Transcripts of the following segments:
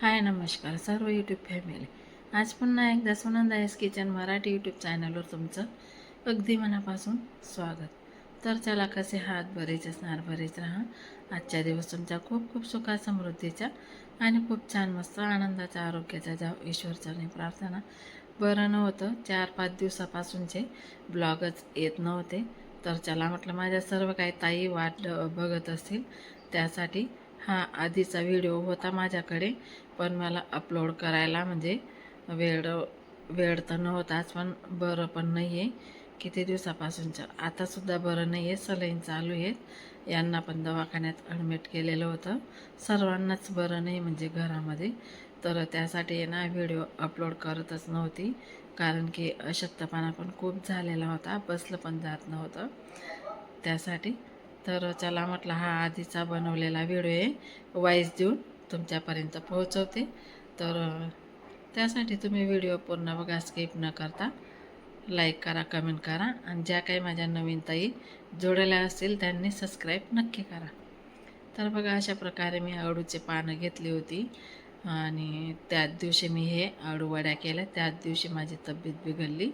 हाय नमस्कार सर्व YouTube family आज पुन्हा एकदा सुनंदायस किचन मराठी यूट्यूब चॅनलवर तुमचं अगदी मनापासून स्वागत. तर चला कसे हात बरेच असणार बरेच राहा. आजच्या दिवस तुमच्या खूप खूप सुखा समृद्धीच्या आणि खूप छान मस्त आनंदाच्या आरोग्याच्या जाव ईश्वरचरणी प्रार्थना. बरं नव्हतं चार पाच दिवसापासूनचे ब्लॉगच येत नव्हते. तर चला म्हटलं माझ्या सर्व काही ताई वाट बघत असतील त्यासाठी हा आधीचा व्हिडिओ होता माझ्याकडे पण मला अपलोड करायला म्हणजे वेळ वेळ तर नव्हताच पण बरं पण नाही आहे किती दिवसापासूनचं? आतासुद्धा बरं नाही आहे सलाईन चालू आहेत. यांना पण दवाखान्यात ॲडमिट केलेलं होतं. सर्वांनाच बरं नाही म्हणजे घरामध्ये. तर त्यासाठी ना व्हिडिओ अपलोड करतच नव्हती. कारण की अशक्तपणा पण खूप झालेला होता. बसलं पण जात नव्हतं. त्यासाठी तर चला म्हटलं हा आधीचा बनवलेला व्हिडिओ आहे. वाईज देऊन तुमच्यापर्यंत पोहोचवते. तर त्यासाठी तुम्ही व्हिडिओ पूर्ण बघा स्किप न करता. लाईक करा कमेंट करा. आणि ज्या काही माझ्या नवीन ताई जोडलेल्या असतील त्यांनी सबस्क्राईब नक्की करा. तर बघा अशा प्रकारे मी अळूचे पानं घेतली होती. आणि त्याच दिवशी मी हे अळूवड्या केल्या. त्याच दिवशी माझी तब्येत बिघडली.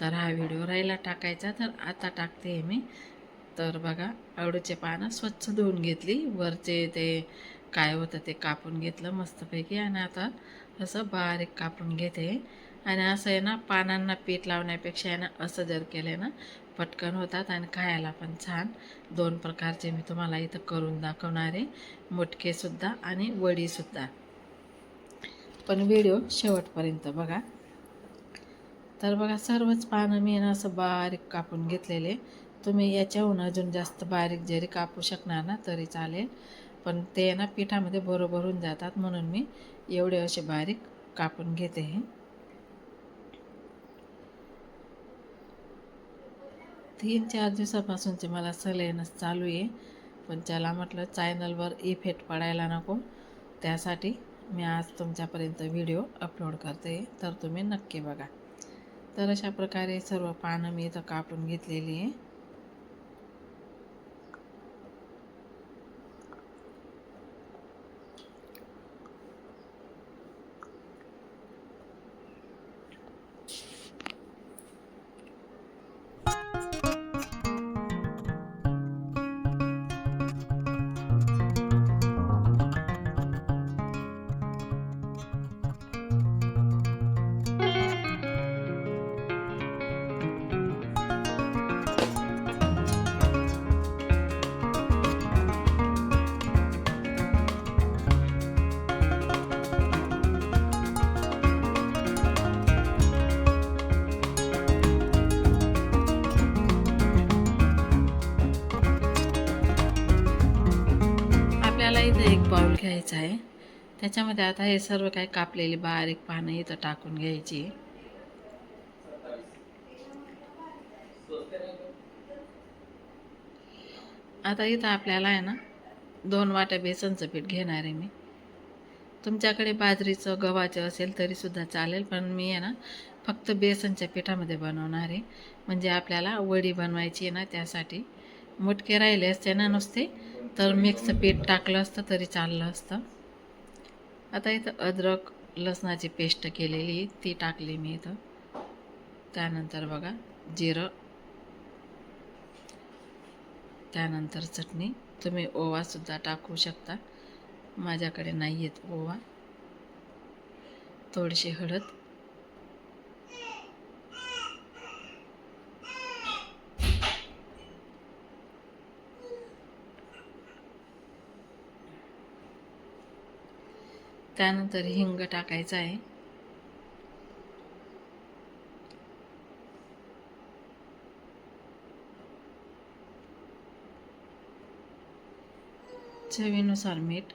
तर हा व्हिडिओ राहिला टाकायचा. तर आता टाकते मी. तर बघा आवडीचे पानं स्वच्छ धुवून घेतली. वरचे ते काय होतं ते कापून घेतलं मस्तपैकी आणि आता असं बारीक कापून घेते. आणि असं आहे ना पानांना पीठ लावण्यापेक्षा आहे ना असं जर केलं ना पटकन होतात आणि खायला पण छान. दोन प्रकारचे मी तुम्हाला इथं करून दाखवणार आहे. मुटकेसुद्धा आणि वडीसुद्धा पण व्हिडिओ शेवटपर्यंत बघा. तर बघा सर्वच पानं मी ना असं बारीक कापून घेतलेले. तुम्ही याच्याहून अजून जास्त बारीक जरी कापू शकणार ना तरी चालेल. पण ते ना पिठामध्ये बरोबर होऊन जातात म्हणून मी एवढे असे बारीक कापून घेते हे. तीन चार दिवसापासूनचे मला सलेनच चालू आहे. पण त्याला म्हटलं चॅनलवर इफेक्ट पडायला नको. त्यासाठी मी आज तुमच्यापर्यंत व्हिडिओ अपलोड करते. तर तुम्ही नक्की बघा. तर अशा प्रकारे सर्व पानं मी इथं कापून घेतलेली आहे. घ्यायचं आहे. त्याच्यामध्ये आता हे सर्व काही कापलेली बारीक पानं इथं टाकून घ्यायची. आता इथं आपल्याला आहे ना दोन वाट्या बेसनचं पीठ घेणार आहे मी. तुमच्याकडे बाजरीचं गव्हाचं असेल तरीसुद्धा चालेल पण मी आहे ना फक्त बेसनच्या पिठामध्ये बनवणार आहे. म्हणजे आपल्याला वडी बनवायची आहे ना त्यासाठी. मुटके राहिले असते ना नुसते तर मिक्स पीठ टाकलं असतं तरी चाललं असतं. आता इथं अद्रक लसणाची पेस्ट केलेली ती टाकली मी इथं. त्यानंतर बघा जिरं. त्यानंतर चटणी. तुम्ही ओवासुद्धा टाकू शकता. माझ्याकडे नाही आहेत ओवा. थोडीशी हळद. त्यानंतर हिंग टाकायचा आहे. चवीनुसार मीठ.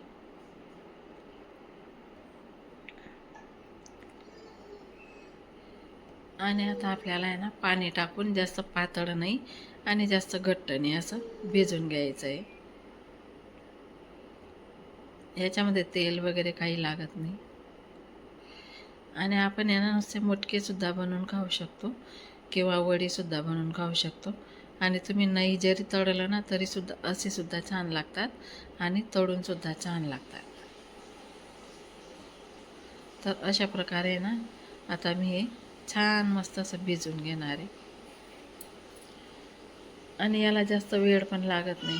आणि आता आपल्याला आहे ना पाणी टाकून जास्त पातळ नाही आणि जास्त घट्ट नाही असं भिजून घ्यायचं आहे. ह्याच्यामध्ये तेल वगैरे काही लागत नाही. आणि आपण यांना नुसते मुटकेसुद्धा बनवून खाऊ शकतो किंवा वडीसुद्धा बनवून खाऊ शकतो. आणि तुम्ही नाही जरी तळलं ना तरीसुद्धा असेसुद्धा छान लागतात आणि तळूनसुद्धा छान लागतात. तर अशा प्रकारे ना आता मी हे छान मस्त असं भिजून घेणार आहे. आणि याला जास्त वेळ पण लागत नाही.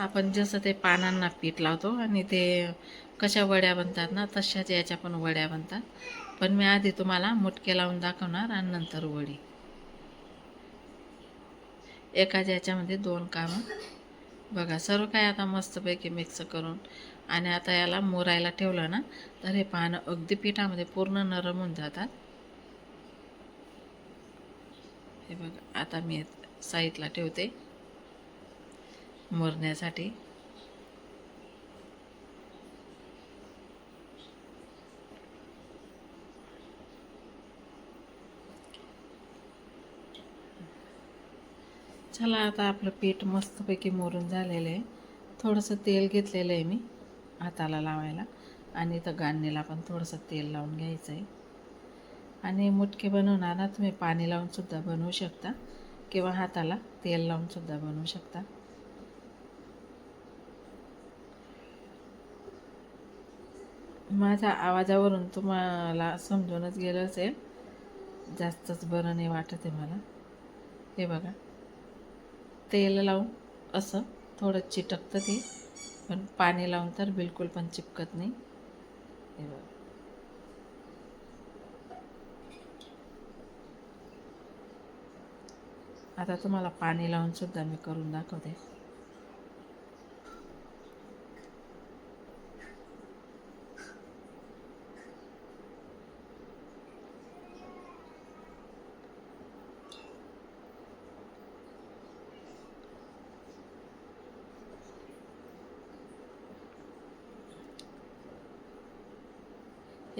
आपण जसं ते पानांना पीठ लावतो आणि ते कशा वड्या बनतात ना तशाच याच्या पण वड्या बनतात. पण मी आधी तुम्हाला मुटके लावून दाखवणार आणि नंतर वडी. एकाच याच्यामध्ये दोन कामं. बघा सर्व काय आता मस्तपैकी मिक्स करून आणि आता याला मोरायला ठेवलं ना तर हे पानं अगदी पिठामध्ये पूर्ण नरम होऊन जातात. हे बघा आता मी साईडला ठेवते. मरण्यासाठी. चला आता आपलं पीठ मस्तपैकी मोरून झालेलं आहे. थोडंसं तेल घेतलेलं आहे मी हाताला लावायला. आणि इथं गाणणीला पण थोडंसं तेल लावून घ्यायचं आहे. आणि मुटके बनवणार ना तुम्ही पाणी लावूनसुद्धा बनवू शकता. किंवा हाताला तेल लावूनसुद्धा बनवू शकता. माझ्या आवाजावरून तुम्हाला समजूनच गेलं असेल जास्तच बरं नाही वाटत आहे मला. हे बघा. तेल लावून असं थोडं चिटकतं ते पण पाणी लावून तर बिलकुल पण चिपकत नाही. हे बघा. आता तुम्हाला पाणी लावून सुद्धा मी करून दाखवते.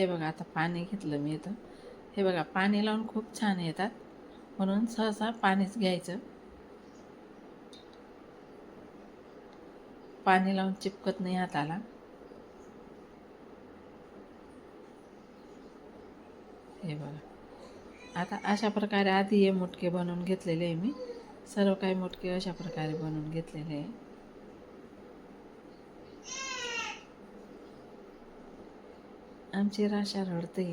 हे बघा आता पाणी घेतलं मी इथं. हे बघा पाणी लावून खूप छान येतात. म्हणून सहसा पाणीच घ्यायचं. पाणी लावून चिपकत नाही हाताला. हे बघा. आता अशा प्रकारे आधी हे मुटके बनवून घेतलेले आहे मी. सर्व काही मुटके अशा प्रकारे बनवून घेतलेले आहे. आमची राशा रडते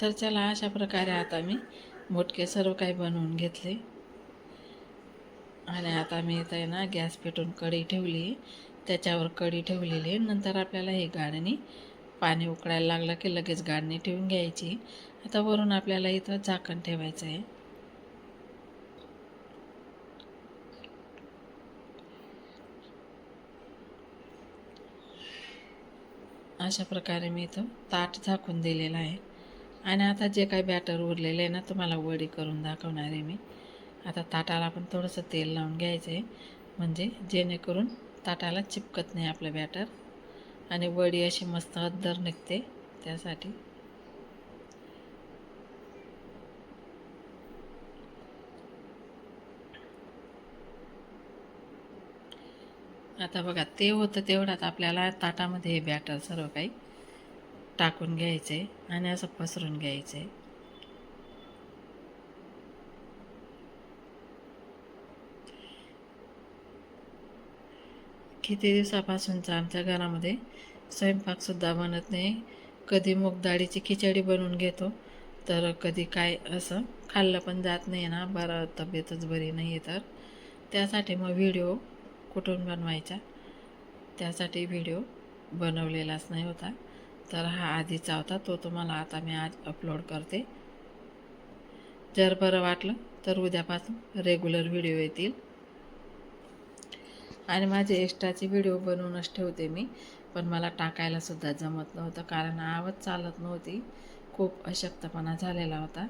तर चला अशा प्रकारे आता मी मोटके सर्व काही बनवून घेतले. आणि आता मी इथं ना गॅस पेटून कढी ठेवली. त्याच्यावर कढी ठेवलेली आहे. नंतर आपल्याला हे गाळणी पाणी उकळायला लागलं की लगेच गाळणी ठेवून घ्यायची. आता वरून आपल्याला इथं झाकण ठेवायचं आहे. अशा प्रकारे मी इथं ताट झाकून दिलेलं आहे. आणि आता जे काही बॅटर उरलेलं आहे ना तुम्हाला वडी करून दाखवणार आहे मी. आता ताटाला पण थोडंसं तेल लावून घ्यायचं आहे. म्हणजे जेणेकरून ताटाला चिपकत नाही आपलं बॅटर आणि वडी अशी मस्त अद्दर निघते त्यासाठी. आता बघा ते होतं तेवढ्यात आपल्याला ताटामध्ये हे बॅटर सर्व काही टाकून घ्यायचं आहे आणि असं पसरून घ्यायचं. आहे किती दिवसापासूनचा आमच्या घरामध्ये स्वयंपाकसुद्धा बनत नाही. कधी मूग डाळीची खिचडी बनवून घेतो तर कधी काय असं खाल्लं पण जात नाही ना बरं तब्येतच बरी नाही आहे तर. त्यासाठी मग व्हिडिओ कुठून बनवायचा? त्यासाठी व्हिडिओ बनवलेलाच नाही होता. तर हा आधीचा होता तो तुम्हाला आता मी आज अपलोड करते. जर बरं वाटलं तर उद्यापासून रेग्युलर व्हिडिओ येतील. आणि माझे एक्स्ट्राचे व्हिडिओ बनवूनच ठेवते मी. पण मला टाकायला सुद्धा जमत नव्हतं कारण आवाज चालत नव्हती. खूप अशक्तपणा झालेला होता.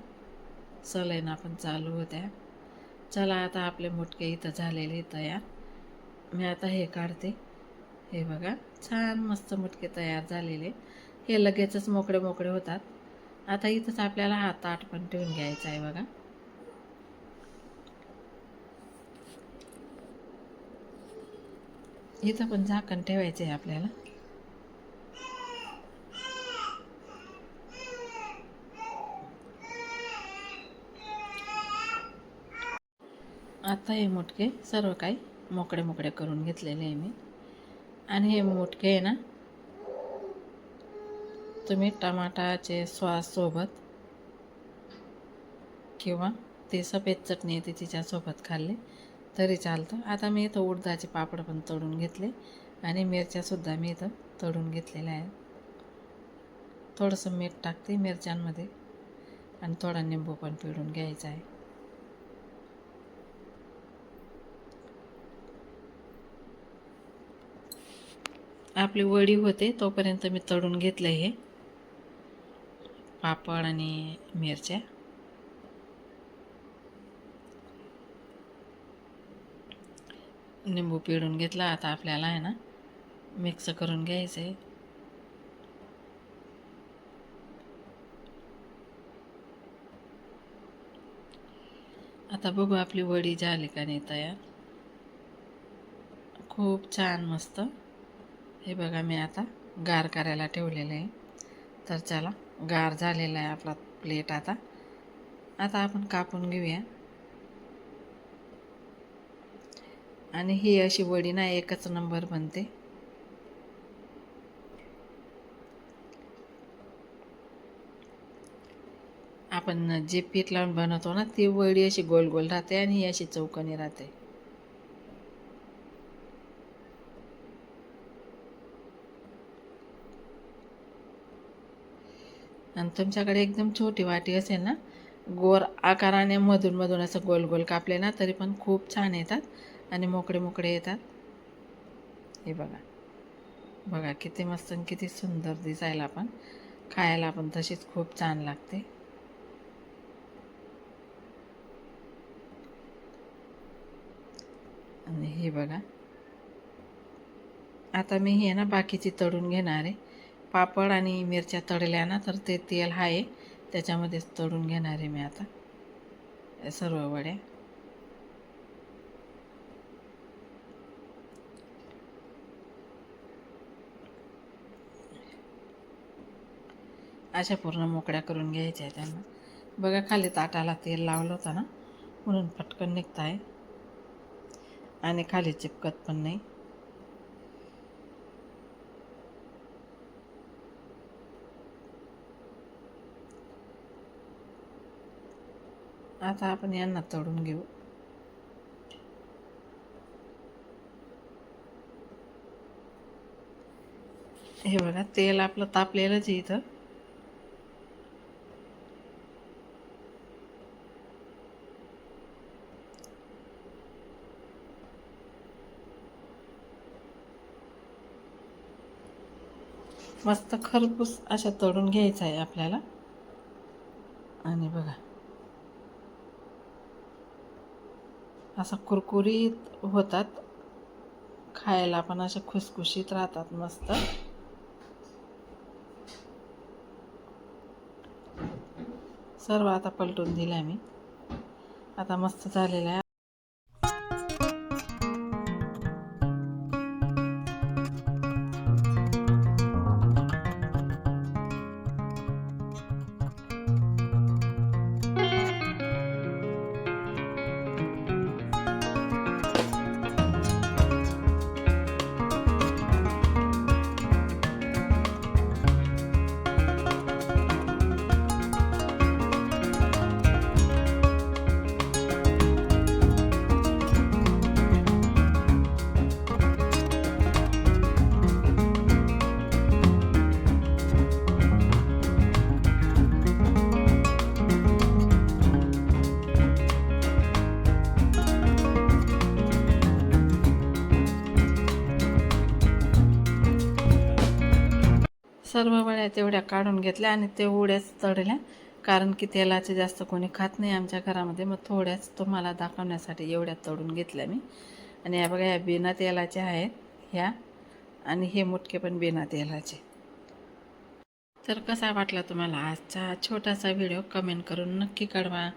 सलैना पण चालू होत्या. चला आता आपले मुटके इथं झालेले तयार. मी आता हे काढते. हे बघा छान मस्त मुटके तयार झालेले. हे लगेचच मोकळे मोकळे होतात. आता इथंच आपल्याला हा ताट पण ठेवून घ्यायचा आहे बघा. इथं पण झाकण ठेवायचं आहे आपल्याला. आता हे मोटके सर्व काही मोकळे मोकळे करून घेतलेले आहे मी. आणि हे मोटके आहे ना तुम्ही टमाटाचे सॉससोबत किंवा ते सफेद चटणी येते तिच्यासोबत खाल्ले. तरी चालतं. आता मी इथं उडदाचे पापड पण तळून घेतले आणि मिरच्यासुद्धा मी इथं तळून घेतलेल्या आहेत. थोडंसं मीठ टाकते मिरच्यांमध्ये आणि थोडा निंबू पण पिळून घ्यायचा आहे. आपली वडी होते तोपर्यंत मी तळून घेतलं हे. पापड आणि मिरच्या. निंबू पिळून घेतला. आता आपल्याला आहे ना मिक्स करून घ्यायचं आहे आता बघू आपली वडी झाली का नाही तयार. खूप छान मस्त. हे बघा मी आता गार करायला ठेवलेलं आहे. तर चला गार झालेला आहे आपला प्लेट आता. आता आपण कापून घेऊया. आणि ही अशी वडी ना एकच नंबर बनते. आपण जे पीठ लावून बनवतो ना ती वडी अशी गोल गोल राहते आणि ही अशी चौकणी राहते. आणि तुमच्याकडे एकदम छोटी वाटी असेल ना गोर आकाराने मधून मधून असं गोल गोल कापले ना तरी पण खूप छान येतात. आणि मोकळे मोकळे येतात. हे बघा. बघा किती मस्त आणि किती सुंदर दिसायला पण. खायला पण तशीच खूप छान लागते. आणि हे बघा. आता मी हे ना बाकीची तळून घेणार आहे. पापड आणि मिरच्या तळल्या ना तर ते तेल आहे. त्याच्यामध्येच तळून घेणार आहे मी आता. सर्व वड्या. अशा पूर्ण मोकळ्या करून घ्यायच्या आहे त्यांना. बघा खाली ताटाला तेल लावलं होतं ना म्हणून पटकन निघत आहे आणि खाली चिपकत पण नाही. आता आपण यांना तळून घेऊ. हे बघा तेल आपलं तापलेलंच आहे इथं. मस्त खरपूस अशा तळून घ्यायचं आहे आपल्याला. आणि बघा. असा कुरकुरीत होतात. खायला पण अशा खुसखुशीत राहतात मस्त. सर्व आता पलटून दिला मी. आता मस्त झालेलं आहे. सर्व वड्या तेवढ्या काढून घेतल्या आणि तेवढ्याच तळल्या कारण की तेलाचे जास्त कोणी खात नाही आमच्या घरामध्ये. मग थोड्याच तुम्हाला दाखवण्यासाठी एवढ्या तळून घेतल्या मी. आणि या बघा ह्या बिना तेलाच्या आहेत ह्या. आणि हे मुटके पण बिना तेलाचे. तर कसा वाटला तुम्हाला आजचा छोटासा व्हिडिओ? कमेंट करून नक्की कळवा.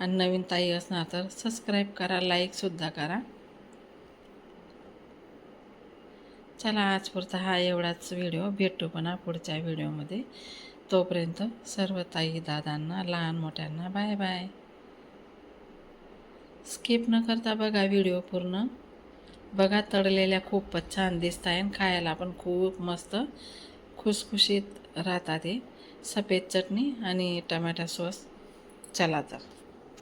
आणि नवीन ताई असणार तर सबस्क्राईब करा लाईकसुद्धा करा. चला आजपुरता हा एवढाच व्हिडिओ. भेटू पण पुढच्या व्हिडिओमध्ये. तोपर्यंत सर्व ताई दादांना लहान मोठ्यांना बाय बाय. स्किप न करता बघा व्हिडिओ पूर्ण. बघा तळलेल्या खूपच छान दिसत आहे आणि खायला पण खूप मस्त खुसखुशीत राहतात ते सफेद चटणी आणि टमॅटो सॉस. चला तर.